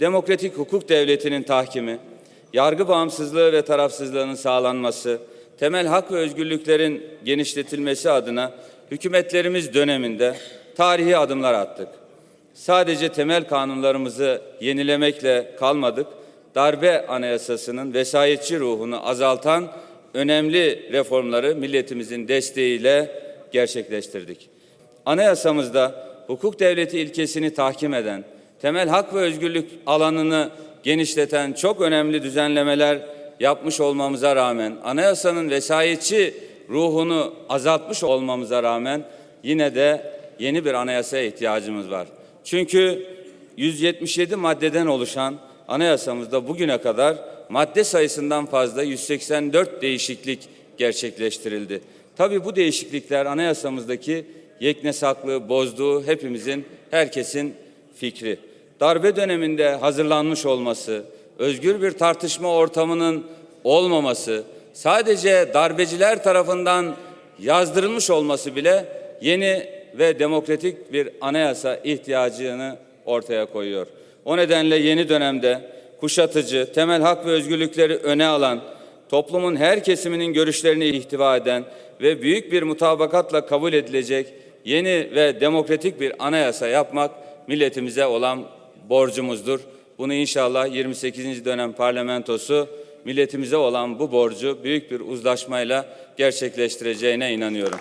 demokratik hukuk devletinin tahkimi, yargı bağımsızlığı ve tarafsızlığının sağlanması, temel hak ve özgürlüklerin genişletilmesi adına hükümetlerimiz döneminde tarihi adımlar attık. Sadece temel kanunlarımızı yenilemekle kalmadık, darbe anayasasının vesayetçi ruhunu azaltan önemli reformları milletimizin desteğiyle gerçekleştirdik. Anayasamızda hukuk devleti ilkesini tahkim eden, temel hak ve özgürlük alanını genişleten çok önemli düzenlemeler yapmış olmamıza rağmen, anayasanın vesayetçi ruhunu azaltmış olmamıza rağmen yine de yeni bir anayasaya ihtiyacımız var. Çünkü 177 maddeden oluşan anayasamızda bugüne kadar madde sayısından fazla 184 değişiklik gerçekleştirildi. Tabii bu değişiklikler anayasamızdaki yeknesaklığı bozduğu hepimizin, herkesin fikri. Darbe döneminde hazırlanmış olması, özgür bir tartışma ortamının olmaması, sadece darbeciler tarafından yazdırılmış olması bile yeni ve demokratik bir anayasa ihtiyacını ortaya koyuyor. O nedenle yeni dönemde kuşatıcı, temel hak ve özgürlükleri öne alan, toplumun her kesiminin görüşlerini ihtiva eden ve büyük bir mutabakatla kabul edilecek yeni ve demokratik bir anayasa yapmak milletimize olan borcumuzdur. Bunu inşallah 28. dönem parlamentosu milletimize olan bu borcu büyük bir uzlaşmayla gerçekleştireceğine inanıyorum.